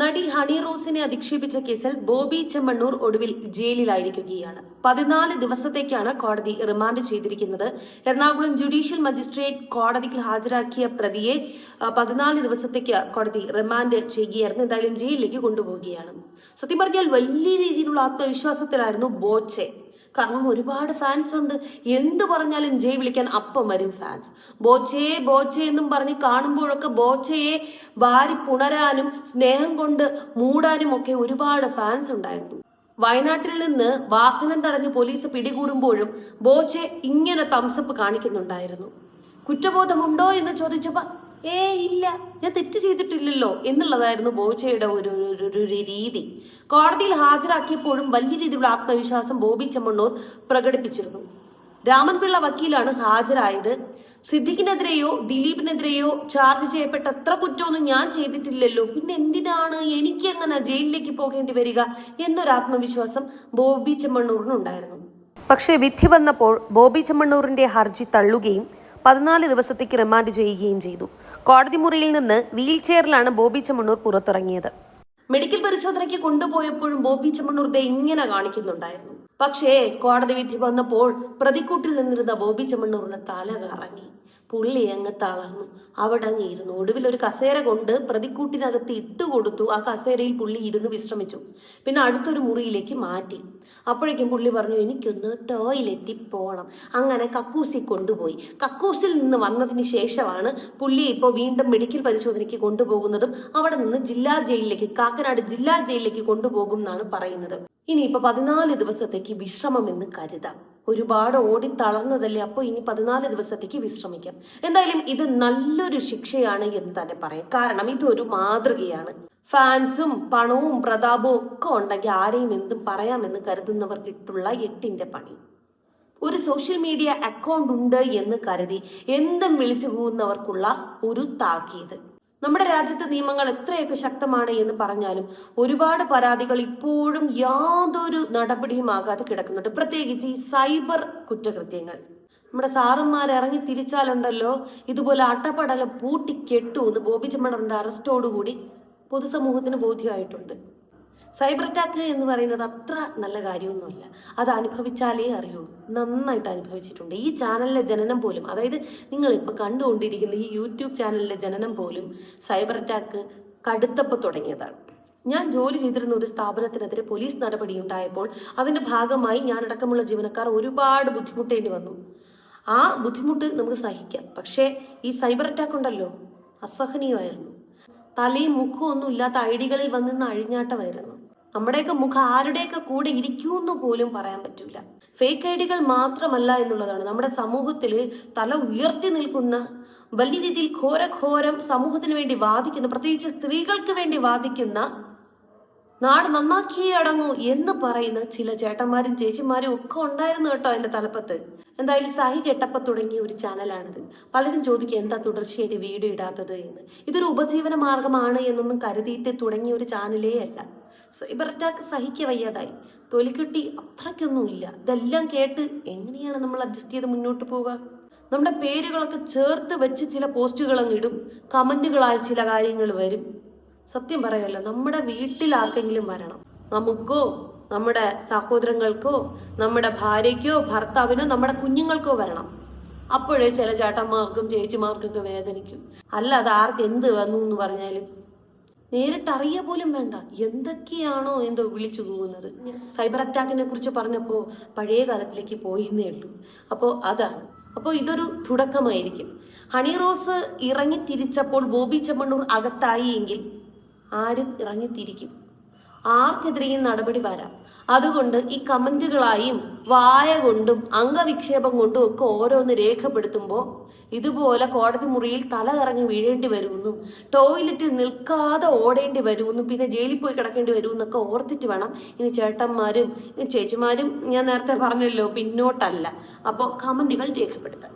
നടി ഹണി റോസിനെ അധിക്ഷേപിച്ച കേസിൽ ബോബി ചെമ്മണ്ണൂർ ഒടുവിൽ ജയിലിലായിരിക്കുകയാണ്. പതിനാല് ദിവസത്തേക്കാണ് കോടതി റിമാൻഡ് ചെയ്തിരിക്കുന്നത്. എറണാകുളം ജുഡീഷ്യൽ മജിസ്ട്രേറ്റ് കോടതിയിൽ ഹാജരാക്കിയ പ്രതിയെ പതിനാല് ദിവസത്തേക്ക് കോടതി റിമാൻഡ് ചെയ്യുകയായിരുന്നു. എന്തായാലും ജയിലിലേക്ക് കൊണ്ടുപോവുകയാണ്. സത്യം പറഞ്ഞാൽ വലിയ രീതിയിലുള്ള ആത്മവിശ്വാസത്തിലായിരുന്നു ബോച്ചെ. കാരണം ഒരുപാട് ഫാൻസ് ഉണ്ട്. എന്ത് പറഞ്ഞാലും ജയ് വിളിക്കാൻ അപ്പം വരും ഫാൻസ് ബോച്ചയെ ബോച്ചെ എന്നും പറഞ്ഞ് കാണുമ്പോഴൊക്കെ ബോച്ചയെ വാരി പുണരാനും സ്നേഹം കൊണ്ട് മൂടാനും ഒക്കെ ഒരുപാട് ഫാൻസ് ഉണ്ടായിരുന്നു. വയനാട്ടിൽ നിന്ന് വാഹനം തടഞ്ഞ് പോലീസ് പിടികൂടുമ്പോഴും ബോച്ചെ ഇങ്ങനെ തംസപ്പ് കാണിക്കുന്നുണ്ടായിരുന്നു. കുറ്റബോധമുണ്ടോ എന്ന് ചോദിച്ചപ്പോ ഏ ഇല്ല. ഞാൻ തെറ്റ് ചെയ്തിട്ടില്ലല്ലോ എന്നുള്ളതായിരുന്നു ബോബിച്ചയുടെ ഒരു ഒരു- രീതി. കോടതിയിൽ ഹാജരാക്കിയപ്പോഴും വലിയ രീതിയിലുള്ള ആത്മവിശ്വാസം ബോബി ചെമ്മണ്ണൂർ പ്രകടിപ്പിച്ചിരുന്നു. രാമൻപിള്ള വക്കീലാണ് ഹാജരായത്. സിദ്ദിഖിനെതിരെയോ ദിലീപിനെതിരെയോ ചാർജ് ചെയ്യപ്പെട്ട അത്ര കുറ്റമൊന്നും ഞാൻ ചെയ്തിട്ടില്ലല്ലോ. പിന്നെ എന്തിനാണ് എനിക്ക് എങ്ങനെ ജയിലിലേക്ക് പോകേണ്ടി വരിക എന്നൊരു ആത്മവിശ്വാസം ബോബി ചെമ്മണ്ണൂറിനുണ്ടായിരുന്നു. പക്ഷേ വിധി വന്നപ്പോൾ ബോബി ചെമ്മണ്ണൂറിന്റെ ഹർജി തള്ളുകയും പതിനാല് ദിവസത്തേക്ക് റിമാൻഡ് ചെയ്യുകയും ചെയ്തു. കോടതി മുറിയിൽ നിന്ന് വീൽ ചെയറിലാണ് ബോബി ചെമ്മണ്ണൂർ പുറത്തിറങ്ങിയത്. മെഡിക്കൽ പരിശോധനയ്ക്ക് കൊണ്ടുപോയപ്പോഴും ബോബി ചെമ്മണ്ണൂർ ദേ ഇങ്ങനെ കാണിക്കുന്നുണ്ടായിരുന്നു. പക്ഷേ കോടതി വിധി വന്നപ്പോൾ പ്രതിക്കൂട്ടിൽ നിന്നിരുന്ന ബോബി ചെമ്മണ്ണൂറിന് തല കറങ്ങി. പുള്ളി അങ്ങ് തളർന്നു. അവിടെ അങ്ങ് ഇരുന്നു. ഒടുവിൽ ഒരു കസേര കൊണ്ട് പ്രതിക്കൂട്ടിനകത്ത് ഇട്ടുകൊടുത്തു ആ കസേരയിൽ പുള്ളി ഇരുന്ന് വിശ്രമിച്ചു. പിന്നെ അടുത്തൊരു മുറിയിലേക്ക് മാറ്റി. അപ്പോഴേക്കും പുള്ളി പറഞ്ഞു എനിക്കൊന്ന് ടോയ്ലറ്റിൽ പോകണം അങ്ങനെ കക്കൂസിൽ കൊണ്ടുപോയി. കക്കൂസിൽ നിന്ന് വന്നതിന് ശേഷമാണ് പുള്ളി ഇപ്പോൾ വീണ്ടും മെഡിക്കൽ പരിശോധനയ്ക്ക് കൊണ്ടുപോകുന്നതും അവിടെ നിന്ന് ജില്ലാ ജയിലിലേക്ക് കാക്കനാട് ജില്ലാ ജയിലിലേക്ക് കൊണ്ടുപോകും എന്നാണ് പറയുന്നത്. ഇനി ഇപ്പൊ പതിനാല് ദിവസത്തേക്ക് വിശ്രമം എന്ന് കരുതാം. ഒരുപാട് ഓടി തളർന്നതല്ലേ അപ്പോൾ ഇനി പതിനാല് ദിവസത്തേക്ക് വിശ്രമിക്കാം. എന്തായാലും ഇത് നല്ലൊരു ശിക്ഷയാണ് എന്ന് തന്നെ പറയാം. കാരണം ഇതൊരു മാതൃകയാണ്. ഫാൻസും പണവും പ്രതാപവും ഒക്കെ ഉണ്ടെങ്കിൽ ആരെയും എന്തും പറയാമെന്ന് കരുതുന്നവർക്കിട്ടുള്ള എട്ടിന്റെ പണി. ഒരു സോഷ്യൽ മീഡിയ അക്കൗണ്ട് ഉണ്ട് എന്ന് കരുതി എന്തും വിളിച്ചു പോകുന്നവർക്കുള്ള ഒരു താക്കീത്. നമ്മുടെ രാജ്യത്തെ നിയമങ്ങൾ എത്രയൊക്കെ ശക്തമാണ് എന്ന് പറഞ്ഞാലും ഒരുപാട് പരാതികൾ ഇപ്പോഴും യാതൊരു നടപടിയും ആകാതെ കിടക്കുന്നുണ്ട്. പ്രത്യേകിച്ച് ഈ സൈബർ കുറ്റകൃത്യങ്ങൾ. നമ്മുടെ സാറന്മാർ ഇറങ്ങി തിരിച്ചാലുണ്ടല്ലോ ഇതുപോലെ അട്ടപ്പടല പൂട്ടിക്കെട്ടു എന്ന് ബോബി ചെമ്മണറിന്റെ അറസ്റ്റോടുകൂടി. പൊതുസമൂഹത്തിന് ബോധ്യമായിട്ടുണ്ട്. സൈബർ അറ്റാക്ക് എന്ന് പറയുന്നത് അത്ര നല്ല കാര്യമൊന്നുമല്ല. അത് അനുഭവിച്ചാലേ അറിയുള്ളൂ. നന്നായിട്ട് അനുഭവിച്ചിട്ടുണ്ട്. ഈ ചാനലിലെ ജനനം പോലും അതായത് നിങ്ങൾ ഇപ്പൊ കണ്ടുകൊണ്ടിരിക്കുന്ന ഈ യൂട്യൂബ് ചാനലിലെ ജനനം പോലും സൈബർ അറ്റാക്ക് കടുത്തപ്പോൾ തുടങ്ങിയതാണ്. ഞാൻ ജോലി ചെയ്തിരുന്ന ഒരു സ്ഥാപനത്തിനെതിരെ പോലീസ് നടപടി ഉണ്ടായപ്പോൾ അതിന്റെ ഭാഗമായി ഞാനടക്കമുള്ള ജീവനക്കാർ ഒരുപാട് ബുദ്ധിമുട്ടേണ്ടി വന്നു. ആ ബുദ്ധിമുട്ട് നമുക്ക് സഹിക്കാം. പക്ഷേ ഈ സൈബർ അറ്റാക്ക് ഉണ്ടല്ലോ. അസഹനീയമായിരുന്നു. തലയും മുഖവും ഒന്നും ഇല്ലാത്ത ഐഡികളിൽ അഴിഞ്ഞാട്ടം അഴിഞ്ഞാട്ടമായിരുന്നു. നമ്മുടെയൊക്കെ മുഖം ആരുടെയൊക്കെ കൂടെ ഇരിക്കൂന്ന് പോലും പറയാൻ പറ്റില്ല ഫേക്ക് ഐഡികൾ മാത്രമല്ല എന്നുള്ളതാണ്. നമ്മുടെ സമൂഹത്തിൽ തല ഉയർത്തി നിൽക്കുന്ന വലിയ രീതിയിൽ ഘോരഘോരം സമൂഹത്തിന് വേണ്ടി വാദിക്കുന്ന പ്രത്യേകിച്ച് സ്ത്രീകൾക്ക് വേണ്ടി വാദിക്കുന്ന നാട് നന്നാക്കിയേ അടങ്ങൂ എന്ന് പറയുന്ന ചില ചേട്ടന്മാരും ചേച്ചിമാരും ഒക്കെ ഉണ്ടായിരുന്നു കേട്ടോ എന്റെ തലപ്പത്ത്. എന്തായാലും സഹി കെട്ടപ്പ തുടങ്ങിയ ഒരു ചാനലാണിത്. പലരും ചോദിക്കും എന്താ തുടർച്ചയായിട്ട് വീഡിയോ ഇടാത്തത് എന്ന്? ഇതൊരു ഉപജീവന മാർഗമാണ് എന്നൊന്നും കരുതിയിട്ട് തുടങ്ങിയ ഒരു ചാനലേ അല്ല. Cyber attack സഹിക്ക വയ്യാതായി. തൊലിക്കെട്ടി അത്രയ്ക്കൊന്നുമില്ല ഇതെല്ലാം കേട്ട് എങ്ങനെയാണ് നമ്മൾ അഡ്ജസ്റ്റ് ചെയ്ത് മുന്നോട്ട് പോവുക? നമ്മുടെ പേരുകളൊക്കെ ചേർത്ത് വെച്ച് ചില പോസ്റ്റുകൾ ഇടും. കമന്റുകളായി ചില കാര്യങ്ങൾ വരും. സത്യം പറയല്ലോ നമ്മുടെ വീട്ടിൽ ആർക്കെങ്കിലും വരണം. നമുക്കോ നമ്മുടെ സഹോദരങ്ങൾക്കോ നമ്മുടെ ഭാര്യയ്ക്കോ ഭർത്താവിനോ നമ്മുടെ കുഞ്ഞുങ്ങൾക്കോ വരണം. അപ്പോഴേ ചില ചേട്ടന്മാർക്കും ചേച്ചിമാർക്കൊക്കെ വേദനിക്കും. അല്ലാതെ ആർക്ക് എന്ത് വന്നു എന്ന് പറഞ്ഞാലും. നേരിട്ട് അറിയ പോലും വേണ്ട. എന്തൊക്കെയാണോ എന്തോ വിളിച്ചു പോകുന്നത്. സൈബർ അറ്റാക്കിനെ കുറിച്ച് പറഞ്ഞപ്പോൾ പഴയ കാലത്തിലേക്ക് പോയിന്നേ ഉള്ളൂ. അപ്പോൾ അതാണ്. അപ്പോൾ ഇതൊരു തുടക്കമായിരിക്കും. ഹണി റോസ് ഇറങ്ങി തിരിച്ചപ്പോൾ ബോബി ചെമ്മണ്ണൂർ അകത്തായി എങ്കിൽ ആരും ഇറങ്ങിത്തിരിക്കും. ആർക്കെതിരെയും നടപടി വരാം. അതുകൊണ്ട് ഈ കമന്റുകളായും വായ കൊണ്ടും അംഗവിക്ഷേപം കൊണ്ടും ഒക്കെ ഓരോന്ന് രേഖപ്പെടുത്തുമ്പോൾ ഇതുപോലെ കോടതി മുറിയിൽ തല കറങ്ങി വീഴേണ്ടി വരുമെന്നും ടോയ്ലറ്റിൽ നിൽക്കാതെ ഓടേണ്ടി വരുമെന്നും പിന്നെ ജയിലിൽ പോയി കിടക്കേണ്ടി വരുമെന്നൊക്കെ ഓർത്തിട്ട് വേണം ഇനി ചേട്ടന്മാരും ചേച്ചിമാരും ഞാൻ നേരത്തെ പറഞ്ഞല്ലോ പിന്നോട്ടല്ല. അപ്പോൾ കമന്റുകൾ രേഖപ്പെടുത്താൻ.